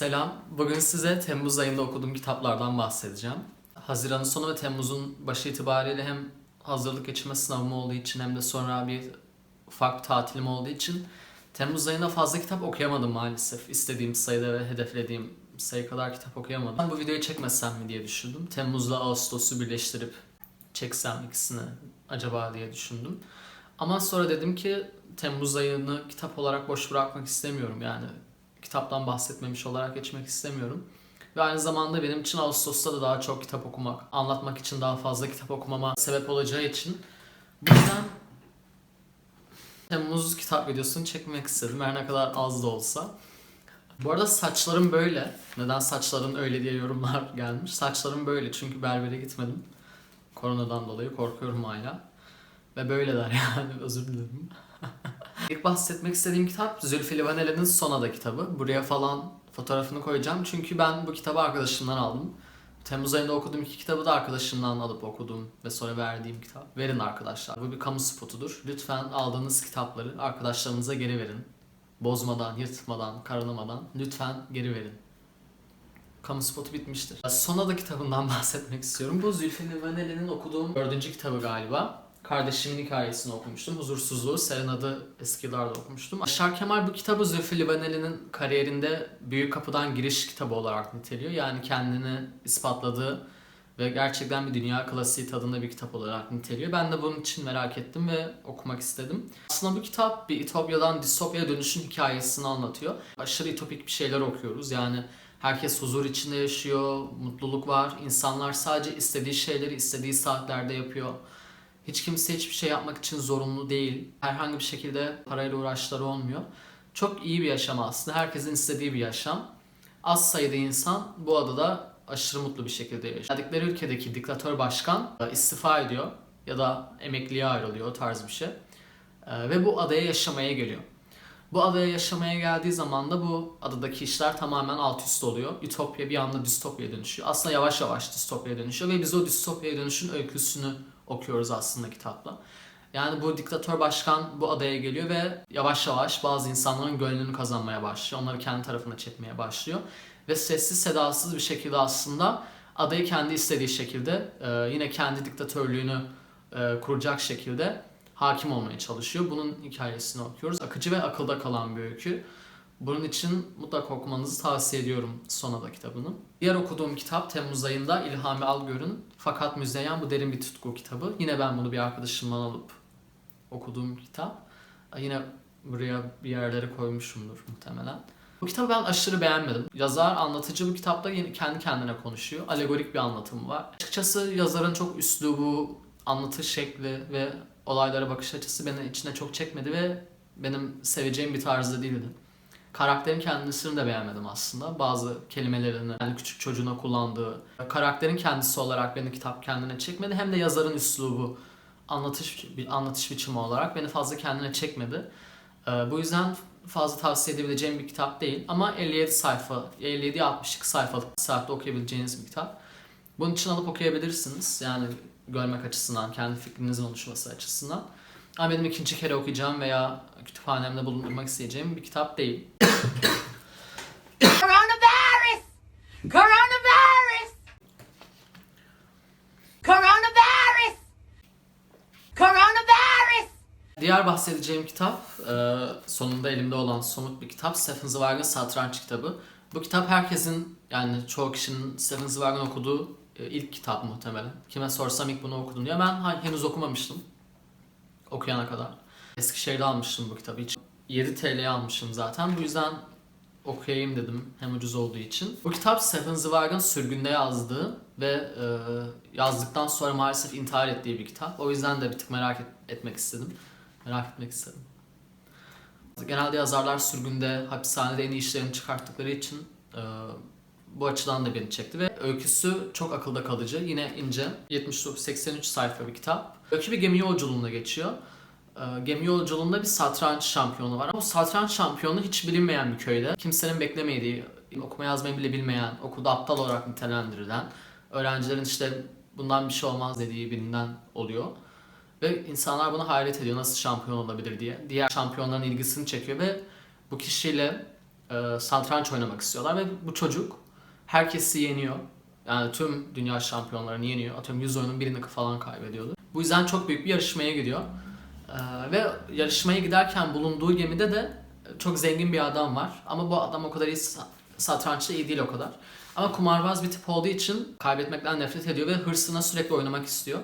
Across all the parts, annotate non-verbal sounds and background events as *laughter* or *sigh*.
Selam. Bugün size Temmuz ayında okuduğum kitaplardan bahsedeceğim. Haziran'ın sonu ve Temmuz'un başı itibariyle hem hazırlık geçirme sınavım olduğu için hem de sonra bir ufak bir tatilim olduğu için Temmuz ayında fazla kitap okuyamadım maalesef. İstediğim sayıda ve hedeflediğim sayı kadar kitap okuyamadım. Bu videoyu çekmesem mi diye düşündüm. Temmuz'la Ağustos'u birleştirip çeksem ikisini acaba diye düşündüm. Ama sonra dedim ki Temmuz ayını kitap olarak boş bırakmak istemiyorum. Yani kitaptan bahsetmemiş olarak geçmek istemiyorum. Ve aynı zamanda benim için Ağustos'ta da daha çok kitap okumak, anlatmak için daha fazla kitap okumama sebep olacağı için bu yüzden Temmuz kitap videosunu çekmek istedim. Her ne kadar az da olsa. Bu arada saçlarım böyle. Neden saçların öyle diye yorumlar *laughs* gelmiş. Saçlarım böyle çünkü berbere gitmedim. Koronadan dolayı korkuyorum hala. Ve böyleler yani *laughs* özür dilerim. İlk bahsetmek istediğim kitap Zülfü Livaneli'nin Sonada kitabı. Buraya falan fotoğrafını koyacağım. Çünkü ben bu kitabı arkadaşımdan aldım. Temmuz ayında okuduğum iki kitabı da arkadaşımdan alıp okudum ve sonra verdiğim kitap. Verin arkadaşlar. Bu bir kamu spotudur. Lütfen aldığınız kitapları arkadaşlarınıza geri verin. Bozmadan, yırtmadan, karalamadan lütfen geri verin. Kamu spotu bitmiştir. Sonada kitabından *laughs* bahsetmek istiyorum. Bu Zülfü Livaneli'nin okuduğum dördüncü kitabı galiba. Kardeşimin hikayesini okumuştum. Huzursuzluğu, Serenad'ı eski yıllarda okumuştum. Aşar Kemal bu kitabı Zülfü Livaneli'nin kariyerinde büyük kapıdan giriş kitabı olarak niteliyor. Yani kendini ispatladığı ve gerçekten bir dünya klasiği tadında bir kitap olarak niteliyor. Ben de bunun için merak ettim ve okumak istedim. Aslında bu kitap bir İtopya'dan distopyaya dönüşün hikayesini anlatıyor. Aşırı itopik bir şeyler okuyoruz. Yani herkes huzur içinde yaşıyor, mutluluk var. İnsanlar sadece istediği şeyleri istediği saatlerde yapıyor. Hiç kimse hiçbir şey yapmak için zorunlu değil. Herhangi bir şekilde parayla uğraşları olmuyor. Çok iyi bir yaşam aslında. Herkesin istediği bir yaşam. Az sayıda insan bu adada aşırı mutlu bir şekilde yaşıyor. Geldikleri ülkedeki diktatör başkan e, istifa ediyor ya da emekliye ayrılıyor tarz bir şey. E, Ve bu adaya yaşamaya geliyor. Bu adaya yaşamaya geldiği zaman da bu adadaki işler tamamen alt üst oluyor. Ütopya bir anda distopyaya dönüşüyor. Aslında yavaş yavaş distopyaya dönüşüyor ve biz o distopyaya dönüşün öyküsünü okuyoruz aslında kitapla. Yani bu diktatör başkan bu adaya geliyor ve yavaş yavaş bazı insanların gönlünü kazanmaya başlıyor. Onları kendi tarafına çekmeye başlıyor. Ve sessiz sedasız bir şekilde aslında adayı kendi istediği şekilde e, yine kendi diktatörlüğünü e, kuracak şekilde hakim olmaya çalışıyor. Bunun hikayesini okuyoruz. Akıcı ve akılda kalan bir öykü. Bunun için mutlaka okumanızı tavsiye ediyorum Sonada kitabını. Diğer okuduğum kitap Temmuz ayında İlhami Algör'ün Fakat Müzeyyen Bu Derin Bir Tutku kitabı. Yine ben bunu bir arkadaşımdan alıp okuduğum kitap. Yine buraya bir yerlere koymuşumdur muhtemelen. Bu kitabı ben aşırı beğenmedim. Yazar, anlatıcı bu kitapta kendi kendine konuşuyor. Alegorik bir anlatım var. Açıkçası yazarın çok üslubu, anlatış şekli ve olaylara bakış açısı beni içine çok çekmedi ve benim seveceğim bir tarzda değildi. Karakterin kendisini de beğenmedim aslında. Bazı kelimelerini yani küçük çocuğuna kullandığı, karakterin kendisi olarak beni kitap kendine çekmedi. Hem de yazarın üslubu, anlatış bir anlatış biçimi olarak beni fazla kendine çekmedi. Ee, bu yüzden fazla tavsiye edebileceğim bir kitap değil. Ama 57 sayfa, 57-62 sayfalık saatte okuyabileceğiniz bir kitap. Bunun için alıp okuyabilirsiniz. Yani görmek açısından, kendi fikrinizin oluşması açısından. Ama benim ikinci kere okuyacağım veya kütüphanemde bulundurmak isteyeceğim bir kitap değil. Coronavirus! Coronavirus! Coronavirus! Coronavirus! Diğer bahsedeceğim kitap, e, sonunda elimde olan somut bir kitap. Stephen Zweig'in Satranç kitabı. Bu kitap herkesin, yani çoğu kişinin Stephen Zweig'in okuduğu e, ilk kitap muhtemelen. Kime sorsam ilk bunu okudun diyor. Ben henüz okumamıştım. Okuyana kadar. Eskişehir'de almıştım bu kitabı. Hiç 7 TL'ye almışım zaten. Bu yüzden okuyayım dedim hem ucuz olduğu için. Bu kitap Stephen Zweig'in sürgünde yazdığı ve e, yazdıktan sonra maalesef intihar ettiği bir kitap. O yüzden de bir tık merak et- etmek istedim. Merak etmek istedim. Genelde yazarlar sürgünde, hapishanede en iyi işlerini çıkarttıkları için e, bu açıdan da beni çekti ve öyküsü çok akılda kalıcı. Yine ince, 79-83 sayfa bir kitap. Öykü bir gemi yolculuğunda geçiyor. E, gemi yolculuğunda bir satranç şampiyonu var. Ama bu satranç şampiyonu hiç bilinmeyen bir köyde. Kimsenin beklemediği, okuma yazmayı bile bilmeyen, okulda aptal olarak nitelendirilen, öğrencilerin işte bundan bir şey olmaz dediği birinden oluyor. Ve insanlar buna hayret ediyor nasıl şampiyon olabilir diye. Diğer şampiyonların ilgisini çekiyor ve bu kişiyle e, satranç oynamak istiyorlar ve bu çocuk herkesi yeniyor. Yani tüm dünya şampiyonlarını yeniyor. Atıyorum 100 oyunun birini falan kaybediyordu. Bu yüzden çok büyük bir yarışmaya gidiyor. Ee, ve yarışmaya giderken bulunduğu gemide de çok zengin bir adam var. Ama bu adam o kadar iyi sa- satrançta iyi değil o kadar. Ama kumarbaz bir tip olduğu için kaybetmekten nefret ediyor ve hırsına sürekli oynamak istiyor.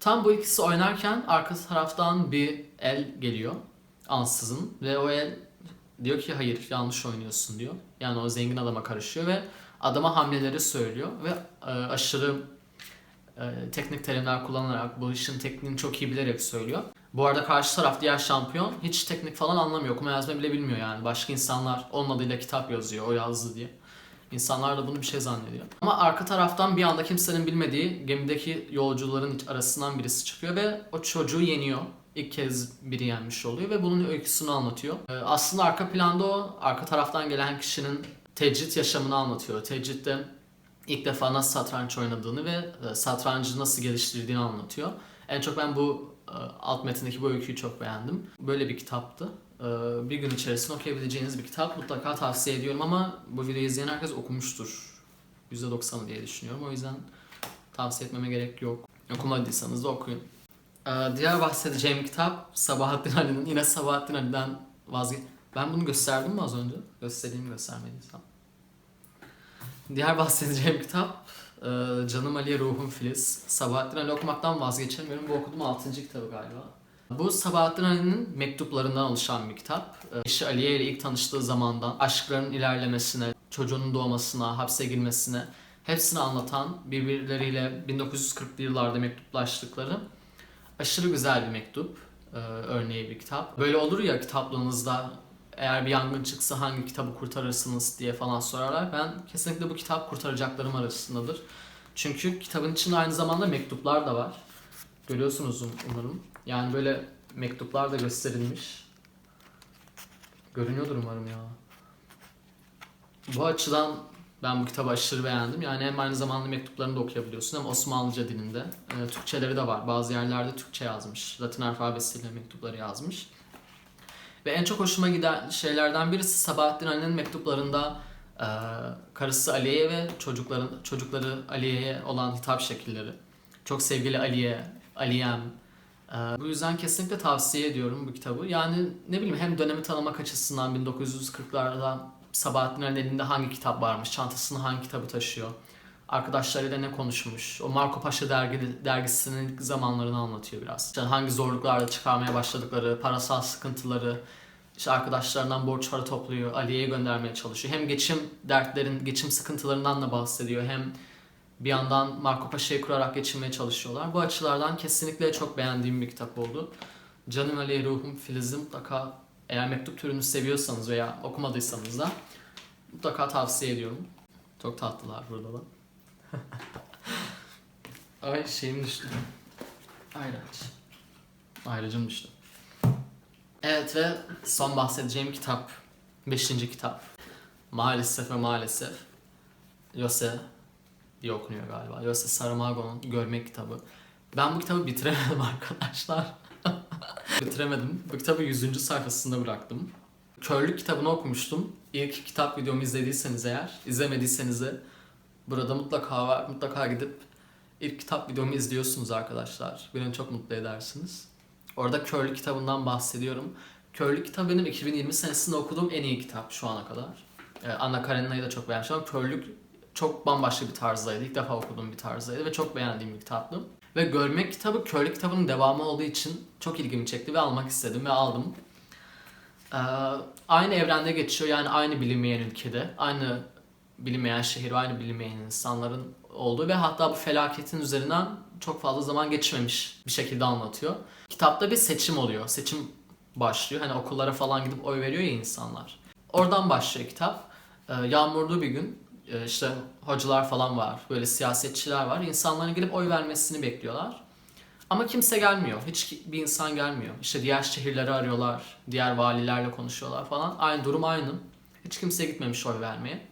Tam bu ikisi oynarken arka taraftan bir el geliyor ansızın ve o el diyor ki hayır yanlış oynuyorsun diyor. Yani o zengin adama karışıyor ve adama hamleleri söylüyor ve e, aşırı e, teknik terimler kullanarak bu işin tekniğini çok iyi bilerek söylüyor. Bu arada karşı taraf diğer şampiyon hiç teknik falan anlamıyor. Okuma yazma bile bilmiyor yani. Başka insanlar onun adıyla kitap yazıyor o yazdı diye. İnsanlar da bunu bir şey zannediyor. Ama arka taraftan bir anda kimsenin bilmediği gemideki yolcuların arasından birisi çıkıyor ve o çocuğu yeniyor. İlk kez biri yenmiş oluyor ve bunun öyküsünü anlatıyor. Ee, aslında arka planda o arka taraftan gelen kişinin tecrit yaşamını anlatıyor. Tecritte ilk defa nasıl satranç oynadığını ve e, satrancı nasıl geliştirdiğini anlatıyor. En çok ben bu e, alt metindeki bu öyküyü çok beğendim. Böyle bir kitaptı. E, Bir gün içerisinde okuyabileceğiniz bir kitap. Mutlaka tavsiye ediyorum ama bu videoyu izleyen herkes okumuştur. %90'ı diye düşünüyorum. O yüzden tavsiye etmeme gerek yok. Okumadıysanız da okuyun. Diğer bahsedeceğim kitap Sabahattin Ali'nin. Yine Sabahattin Ali'den vazgeç... Ben bunu gösterdim mi az önce? Göstereyim göstermediysem. Diğer bahsedeceğim kitap e, Canım Ali'ye Ruhum Filiz. Sabahattin Ali okumaktan vazgeçemiyorum. Bu okuduğum 6. kitabı galiba. Bu Sabahattin Ali'nin mektuplarından oluşan bir kitap. E, Eşi Aliye ile ilk tanıştığı zamandan aşkların ilerlemesine, çocuğunun doğmasına, hapse girmesine hepsini anlatan birbirleriyle 1940'lı yıllarda mektuplaştıkları aşırı güzel bir mektup e, örneği bir kitap. Böyle olur ya kitaplığınızda eğer bir yangın çıksa hangi kitabı kurtarırsınız diye falan sorarlar. Ben kesinlikle bu kitap kurtaracaklarım arasındadır. Çünkü kitabın içinde aynı zamanda mektuplar da var. Görüyorsunuz um- umarım. Yani böyle mektuplar da gösterilmiş. Görünüyordur umarım ya. Bu açıdan ben bu kitabı aşırı beğendim. Yani hem aynı zamanda mektuplarını da okuyabiliyorsun hem Osmanlıca dilinde. Ee, Türkçeleri de var. Bazı yerlerde Türkçe yazmış. Latin alfabesiyle mektupları yazmış. Ve en çok hoşuma giden şeylerden birisi Sabahattin Ali'nin mektuplarında e, karısı Aliye'ye ve çocukların çocukları Aliye'ye olan hitap şekilleri. Çok sevgili Aliye, Aliyem. E, bu yüzden kesinlikle tavsiye ediyorum bu kitabı. Yani ne bileyim hem dönemi tanımak açısından 1940'larda Sabahattin Ali'nin elinde hangi kitap varmış, çantasında hangi kitabı taşıyor, arkadaşlarıyla ne konuşmuş, o Marco Paşa dergi, dergisinin zamanlarını anlatıyor biraz. İşte hangi zorluklarla çıkarmaya başladıkları, parasal sıkıntıları, işte arkadaşlarından borç para topluyor, Aliye'ye göndermeye çalışıyor. Hem geçim dertlerin, geçim sıkıntılarından da bahsediyor. Hem bir yandan Marco Paşa'yı kurarak geçinmeye çalışıyorlar. Bu açılardan kesinlikle çok beğendiğim bir kitap oldu. Canım Aliye Ruhum Filiz'i mutlaka eğer mektup türünü seviyorsanız veya okumadıysanız da mutlaka tavsiye ediyorum. Çok tatlılar burada da. Ay şeyim düştü. Ayraç. Ayracım düştü. Evet ve son bahsedeceğim kitap. Beşinci kitap. Maalesef ve maalesef. Yose diye okunuyor galiba. Yose Saramago'nun Görmek kitabı. Ben bu kitabı bitiremedim *laughs* arkadaşlar. *laughs* bitiremedim. Bu kitabı 100. sayfasında bıraktım. Körlük kitabını okumuştum. İlk kitap videomu izlediyseniz eğer, izlemediyseniz de burada mutlaka var. Mutlaka gidip ilk kitap videomu izliyorsunuz arkadaşlar. Beni çok mutlu edersiniz. Orada Körlük kitabından bahsediyorum. Körlük kitabı benim 2020 senesinde okuduğum en iyi kitap şu ana kadar. Ee, Anna Karenina'yı da çok beğenmiştim ama Körlük çok bambaşka bir tarzdaydı. İlk defa okuduğum bir tarzdaydı ve çok beğendiğim bir kitaptı. Ve Görmek kitabı Körlük kitabının devamı olduğu için çok ilgimi çekti ve almak istedim ve aldım. Ee, aynı evrende geçiyor yani aynı bilinmeyen ülkede, aynı bilinmeyen şehir, aynı bilinmeyen insanların olduğu ve hatta bu felaketin üzerinden çok fazla zaman geçmemiş bir şekilde anlatıyor. Kitapta bir seçim oluyor. Seçim başlıyor. Hani okullara falan gidip oy veriyor ya insanlar. Oradan başlıyor kitap. Ee, yağmurlu bir gün e, işte hocalar falan var, böyle siyasetçiler var. İnsanların gelip oy vermesini bekliyorlar. Ama kimse gelmiyor. Hiç bir insan gelmiyor. İşte diğer şehirleri arıyorlar, diğer valilerle konuşuyorlar falan. Aynı durum aynı. Hiç kimse gitmemiş oy vermeye.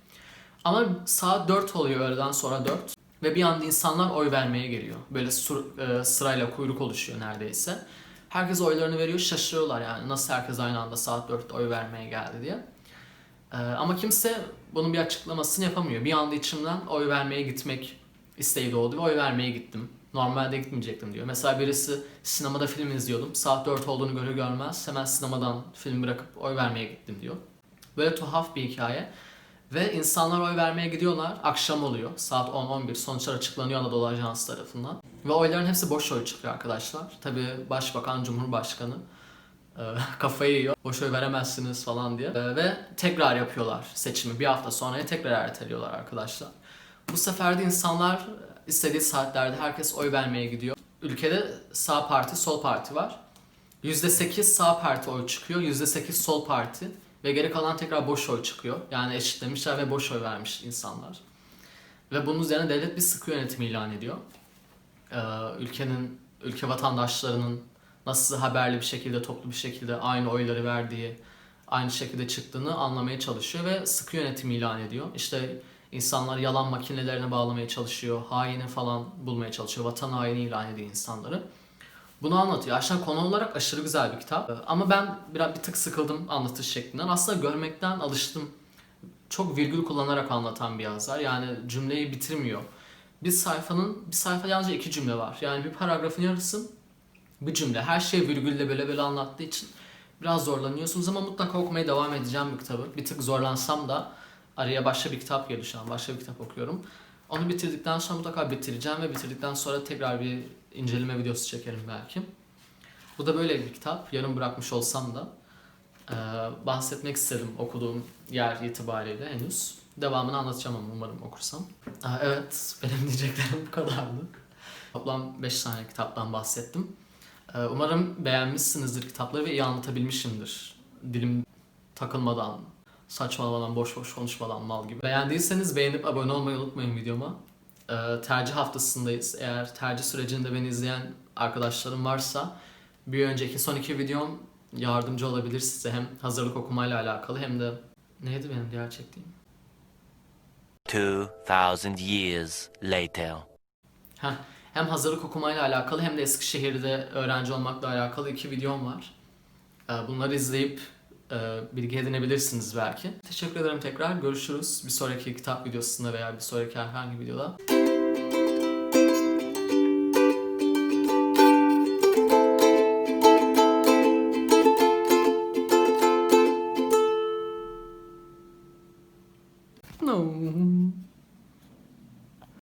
Ama saat 4 oluyor öğleden sonra 4. Ve bir anda insanlar oy vermeye geliyor. Böyle sur- e, sırayla kuyruk oluşuyor neredeyse. Herkes oylarını veriyor, şaşırıyorlar yani nasıl herkes aynı anda saat 4'te oy vermeye geldi diye. Ee, ama kimse bunun bir açıklamasını yapamıyor. Bir anda içimden oy vermeye gitmek isteği doğdu ve oy vermeye gittim. Normalde gitmeyecektim diyor. Mesela birisi sinemada film izliyordum. Saat 4 olduğunu görür görmez hemen sinemadan film bırakıp oy vermeye gittim diyor. Böyle tuhaf bir hikaye. Ve insanlar oy vermeye gidiyorlar. Akşam oluyor. Saat 10-11. Sonuçlar açıklanıyor Anadolu Ajansı tarafından. Ve oyların hepsi boş oy çıkıyor arkadaşlar. Tabii Başbakan, Cumhurbaşkanı e, *laughs* kafayı yiyor. Boş oy veremezsiniz falan diye. E, ve tekrar yapıyorlar seçimi. Bir hafta sonraya tekrar erteliyorlar arkadaşlar. Bu sefer de insanlar istediği saatlerde herkes oy vermeye gidiyor. Ülkede sağ parti, sol parti var. %8 sağ parti oy çıkıyor, %8 sol parti ve geri kalan tekrar boş oy çıkıyor. Yani eşitlemişler ve boş oy vermiş insanlar. Ve bunun üzerine devlet bir sıkı yönetim ilan ediyor. Ee, ülkenin, ülke vatandaşlarının nasıl haberli bir şekilde, toplu bir şekilde aynı oyları verdiği, aynı şekilde çıktığını anlamaya çalışıyor ve sıkı yönetim ilan ediyor. İşte insanlar yalan makinelerine bağlamaya çalışıyor, haini falan bulmaya çalışıyor, vatan haini ilan ediyor insanları. Bunu anlatıyor. Aslında konu olarak aşırı güzel bir kitap. Ama ben biraz bir tık sıkıldım anlatış şeklinden. Aslında görmekten alıştım. Çok virgül kullanarak anlatan bir yazar. Yani cümleyi bitirmiyor. Bir sayfanın, bir sayfa yalnızca iki cümle var. Yani bir paragrafın yarısı bir cümle. Her şey virgülle böyle böyle anlattığı için biraz zorlanıyorsunuz ama mutlaka okumaya devam edeceğim bu kitabı. Bir tık zorlansam da araya başka bir kitap girdi şu an. Başka bir kitap okuyorum. Onu bitirdikten sonra mutlaka bitireceğim ve bitirdikten sonra tekrar bir inceleme videosu çekerim belki. Bu da böyle bir kitap. Yarım bırakmış olsam da eee, bahsetmek istedim okuduğum yer itibariyle henüz. Devamını anlatacağım ama umarım okursam. Aa, evet, *laughs* benim diyeceklerim bu kadardı. Toplam 5 tane kitaptan bahsettim. Ee, Umarım beğenmişsinizdir kitapları ve iyi anlatabilmişimdir. Dilim takılmadan, saçmalamadan, boş boş konuşmadan mal gibi. Beğendiyseniz beğenip abone olmayı unutmayın videoma. Ee, tercih haftasındayız. Eğer tercih sürecinde beni izleyen arkadaşlarım varsa bir önceki son iki videom yardımcı olabilir size. Hem hazırlık okumayla alakalı hem de neydi benim diğer çektiğim? 2000 years later. Heh, hem hazırlık okumayla alakalı hem de Eskişehir'de öğrenci olmakla alakalı iki videom var. Ee, Bunları izleyip bilgi edinebilirsiniz belki. Teşekkür ederim tekrar. Görüşürüz bir sonraki kitap videosunda veya bir sonraki herhangi videoda.